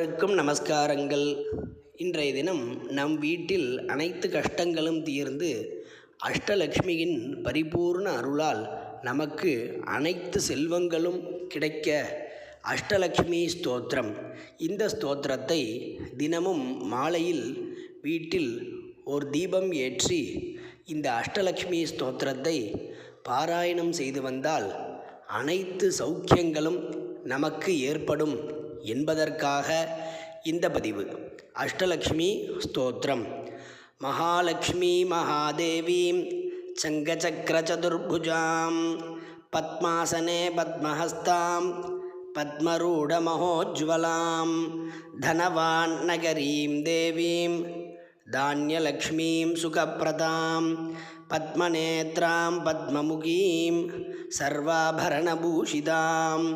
அனைவருக்கும் நமஸ்காரங்கள். இன்றைய தினம் நம் வீட்டில் அனைத்து கஷ்டங்களும் தீர்ந்து அஷ்டலக்ஷ்மியின் பரிபூர்ண அருளால் நமக்கு அனைத்து செல்வங்களும் கிடைக்க அஷ்டலக்ஷ்மி ஸ்தோத்திரம். இந்த ஸ்தோத்திரத்தை தினமும் மாலையில் வீட்டில் ஒரு தீபம் ஏற்றி இந்த அஷ்டலக்ஷ்மி ஸ்தோத்திரத்தை பாராயணம் செய்து வந்தால் அனைத்து சௌக்கியங்களும் நமக்கு ஏற்படும். என்பதற்காக இந்த பதிவு. அஷ்டலக்ஷ்மி ஸ்தோத்திரம். மகாலட்சுமி மகாதேவீம். சங்கச்சக்கரச்சதுர்புஜாம் பத்மாசனே பத்மஹஸ்தாம். பத்மரூடமகோஜ்வலாம். தனவான் நகரீம் தேவீம். தானியலக்ஷ்மீம் சுகப்பிரதாம் பத்மநேத்ராம் பத்மமுகீம் சர்வாபரணபூஷிதாம்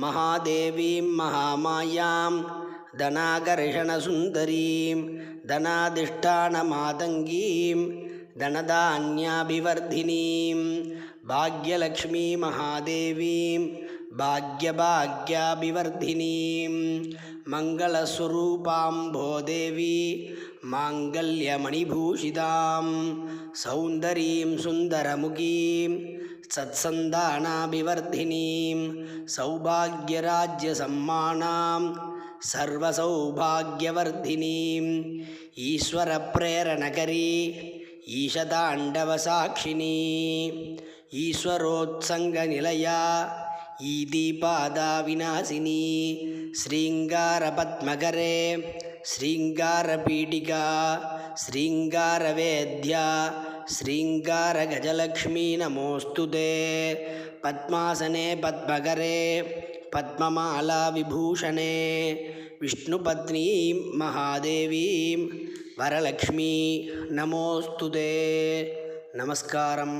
மகாதேவீம் மகாமாயாம் தனாகர்ஷணசுந்தரீம் தனாதிஷ்டானமாதங்கீம் தனதான்யாபிவர்தினீம் பாக்யலக்ஷ்மீ மகாதேவீம் भाग्यभाग्याभिवर्धिनीं मङ्गलस्वरूपाम्भो देवी माङ्गल्यमणिभूषितां सौन्दरीं सुन्दरमुखीं सत्सन्दानाभिवर्धिनीं सौभाग्यराज्यसम्मानां सर्वसौभाग्यवर्धिनीम् ईश्वरप्रेरणकरी ईशताण्डवसाक्षिणी ईश्वरोत्सङ्गनिलया ಈ ದೀಪಾದ ವಿನಾಶಿನಿ ಶೃಂಗಾರಪದ್ಮಕರೆ ಶೃಂಗಾರಪೀಠಿಕಾ ಶೃಂಗಾರವೇದ್ಯ ಶೃಂಗಾರಗಜಲಕ್ಷ್ಮೀ ನಮೋಸ್ತು ತೇ ಪದ್ಮಾಸನೆ ಪದ್ಮಕರೆ ಪದ್ಮಮಾಲಾ ವಿಭೂಷಣೆ ವಿಷ್ಣುಪತ್ನೀಂ ಮಹಾದೇವೀಂ வரலக்ஷ்மி நமோஸ்துதே நமஸ்காரம்